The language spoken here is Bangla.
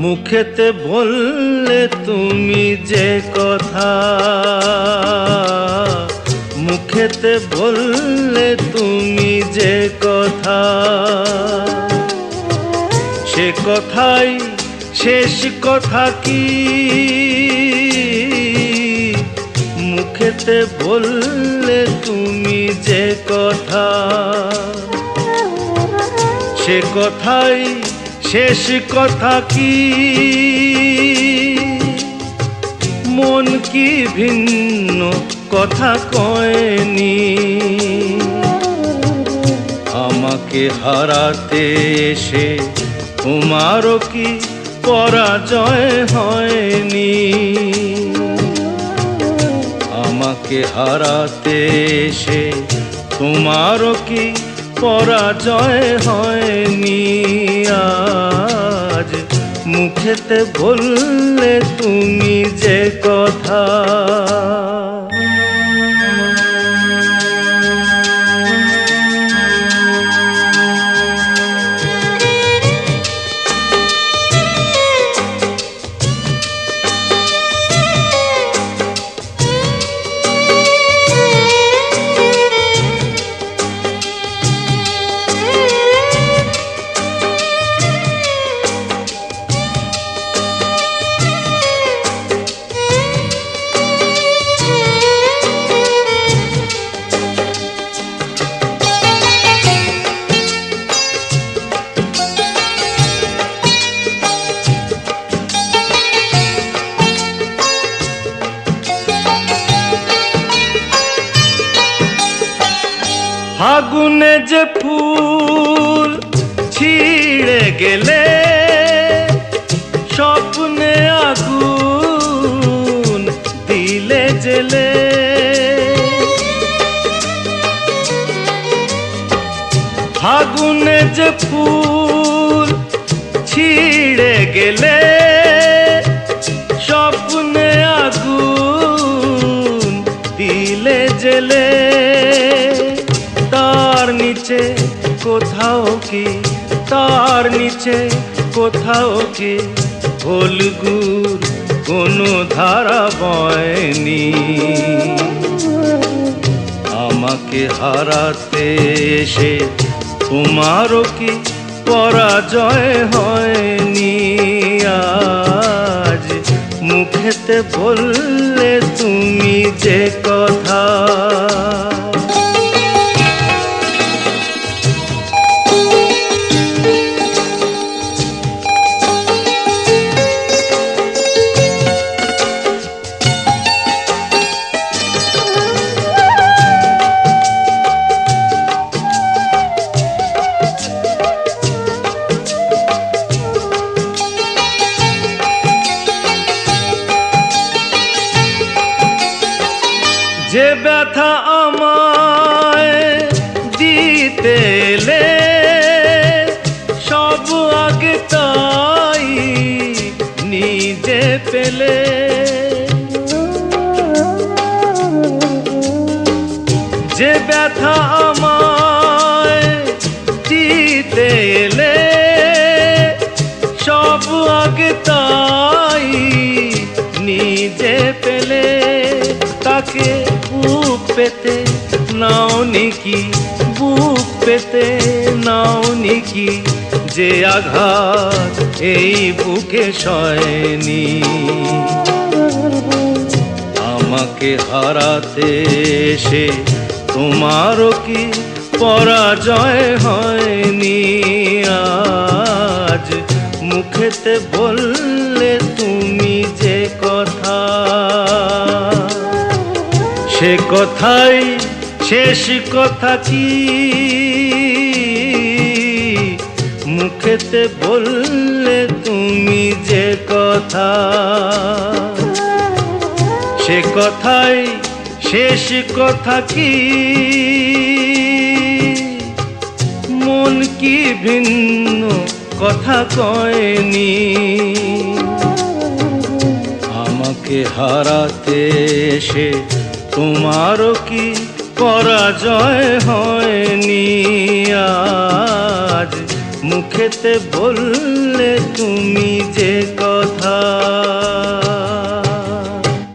মুখেতে বললে তুমি যে কথা। মুখেতে বললে তুমি যে কথা। সে কথাই শেষ কথা কি? মুখেতে বললে তুমি যে কথা। সে কথাই শেষ কথা কি? মন কি ভিন্ন কথা কয়নি? আমাকে হারাতে এসে তোমারও কি পরাজয় হয়নি? আমাকে হারাতে এসে তোমারও কি পরাজয় হয়নি আজ। মুখেতে বললে তুমি যে কথা। ফাগুনে যে ফুল ছিঁড়ে গেলে স্বপ্নে আগুন দিলে জেলে। ফাগুনে যে ফুল ছিঁড়ে গেলে কি? তার নিচে কোথাও কি? হলগুর কোনো ধারা বয়নি। আমাকে হারাতে এসে তোমারও কি পরাজয় হয়নি? আজ মুখেতে বললে যে ব্যথা আমায় দিতে সব আগে তাই নিজে পেলে। যে ব্যথা আমায় বুক পেতে নাও নিকি, বুক পেতে নাও নিকি, যে আঘাত এই বুকে সয়নি। আমাকে হারাতে এসে তোমারও কি পরাজয় হয়নি? আজ মুখেতে বললে তুমি সে কথাই শেষ কথা কি? মুখেতে বললে তুমি যে কথা, সে কথাই শেষ কথা কি? মন কি ভিন্ন কথা কয়নি? আমাকে হারাতে এসে তোমারও কি পরাজয় হয়নি আজ? মুখেতে বললে তুমি যে কথা